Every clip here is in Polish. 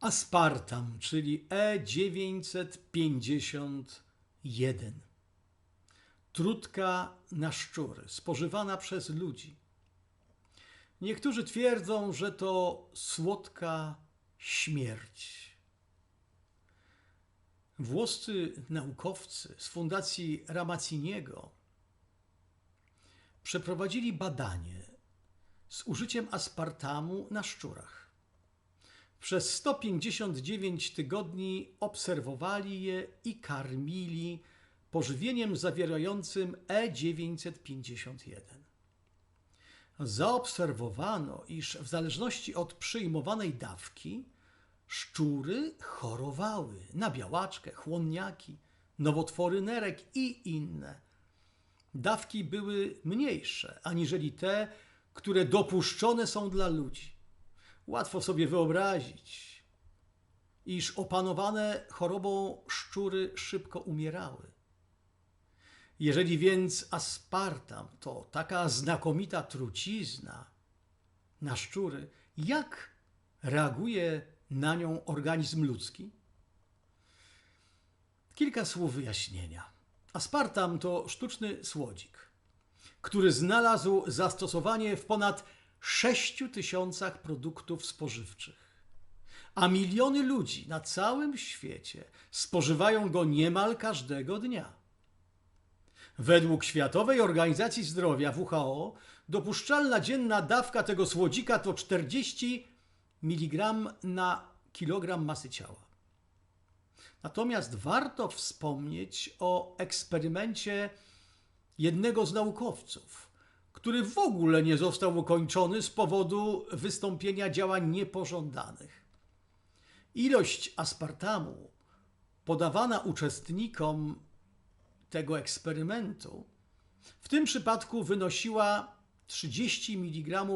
Aspartam, czyli E951. Trudka na szczury, spożywana przez ludzi. Niektórzy twierdzą, że to słodka śmierć. Włoscy naukowcy z Fundacji Ramaciniego przeprowadzili badanie z użyciem aspartamu na szczurach. Przez 159 tygodni obserwowali je i karmili pożywieniem zawierającym E951. Zaobserwowano, iż w zależności od przyjmowanej dawki szczury chorowały na białaczkę, chłonniaki, nowotwory nerek i inne. Dawki były mniejsze aniżeli te, które dopuszczone są dla ludzi. Łatwo sobie wyobrazić, iż opanowane chorobą szczury szybko umierały. Jeżeli więc aspartam to taka znakomita trucizna na szczury, jak reaguje na nią organizm ludzki? Kilka słów wyjaśnienia. Aspartam to sztuczny słodzik, który znalazł zastosowanie w ponad 6 tysiącach produktów spożywczych. A miliony ludzi na całym świecie spożywają go niemal każdego dnia. Według Światowej Organizacji Zdrowia WHO dopuszczalna dzienna dawka tego słodzika to 40 mg na kilogram masy ciała. Natomiast warto wspomnieć o eksperymencie jednego z naukowców, który w ogóle nie został ukończony z powodu wystąpienia działań niepożądanych. Ilość aspartamu podawana uczestnikom tego eksperymentu w tym przypadku wynosiła 30 mg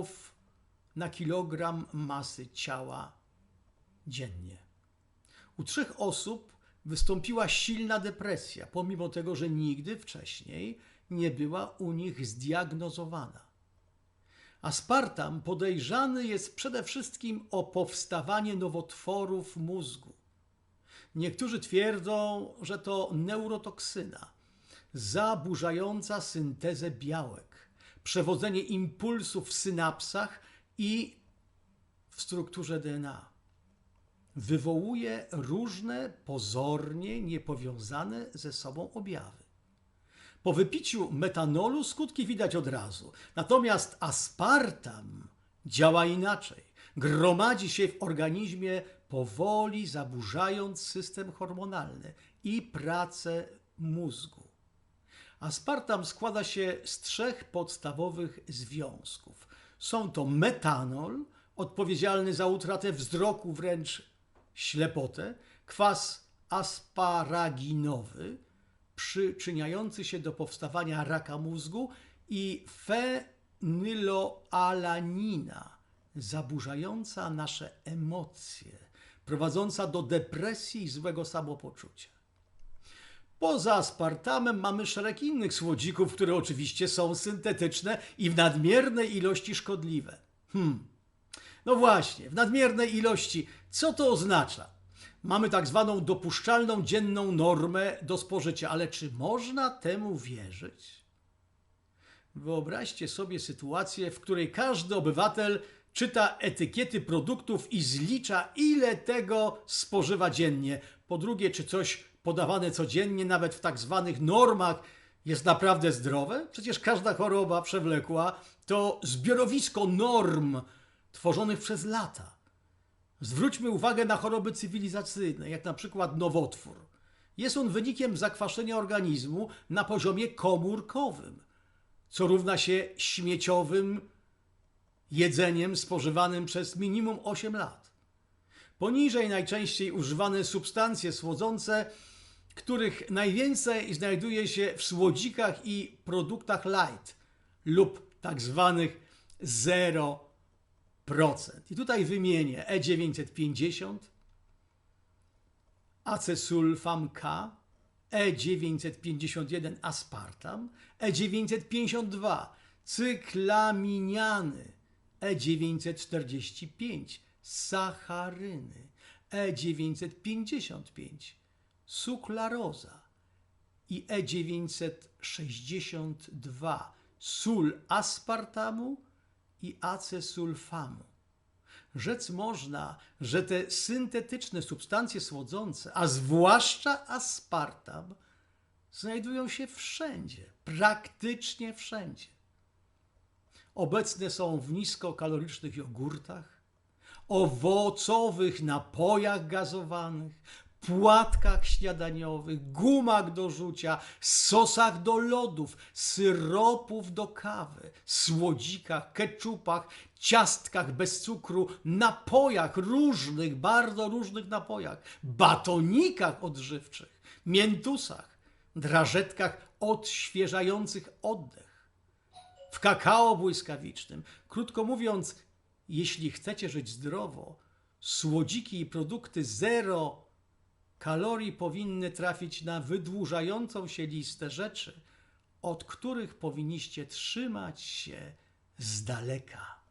na kilogram masy ciała dziennie. U trzech osób wystąpiła silna depresja, pomimo tego, że nigdy wcześniej nie była u nich zdiagnozowana. Aspartam podejrzany jest przede wszystkim o powstawanie nowotworów mózgu. Niektórzy twierdzą, że to neurotoksyna zaburzająca syntezę białek, przewodzenie impulsów w synapsach i w strukturze DNA. Wywołuje różne pozornie niepowiązane ze sobą objawy. Po wypiciu metanolu skutki widać od razu. Natomiast aspartam działa inaczej. Gromadzi się w organizmie powoli zaburzając system hormonalny i pracę mózgu. Aspartam składa się z trzech podstawowych związków. Są to metanol, odpowiedzialny za utratę wzroku, wręcz ślepotę, kwas asparaginowy, przyczyniający się do powstawania raka mózgu i fenyloalanina, zaburzająca nasze emocje, prowadząca do depresji i złego samopoczucia. Poza aspartamem mamy szereg innych słodzików, które oczywiście są syntetyczne i w nadmiernej ilości szkodliwe. Hmm. No właśnie, w nadmiernej ilości. Co to oznacza? Mamy tak zwaną dopuszczalną dzienną normę do spożycia, ale czy można temu wierzyć? Wyobraźcie sobie sytuację, w której każdy obywatel czyta etykiety produktów i zlicza, ile tego spożywa dziennie. Po drugie, czy coś podawane codziennie, nawet w tak zwanych normach, jest naprawdę zdrowe? Przecież każda choroba przewlekła to zbiorowisko norm tworzonych przez lata. Zwróćmy uwagę na choroby cywilizacyjne, jak na przykład nowotwór. Jest on wynikiem zakwaszenia organizmu na poziomie komórkowym, co równa się śmieciowym jedzeniem spożywanym przez minimum 8 lat. Poniżej najczęściej używane substancje słodzące których najwięcej znajduje się w słodzikach i produktach light lub tak zwanych 0%. I tutaj wymienię E950, acesulfam K, E951 aspartam, E952 cyklaminiany, E945 sacharyny, E E955 suklaroza i E E962 sól aspartamu i acesulfamu. Rzec można, że te syntetyczne substancje słodzące, a zwłaszcza aspartam, znajdują się wszędzie, praktycznie wszędzie. Obecne są w niskokalorycznych jogurtach, owocowych napojach gazowanych, płatkach śniadaniowych, gumach do rzucia, sosach do lodów, syropów do kawy, słodzikach, keczupach, ciastkach bez cukru, napojach różnych, bardzo różnych napojach, batonikach odżywczych, miętusach, drażetkach odświeżających oddech, w kakao błyskawicznym. Krótko mówiąc, jeśli chcecie żyć zdrowo, słodziki i produkty zero kalorii powinny trafić na wydłużającą się listę rzeczy, od których powinniście trzymać się z daleka.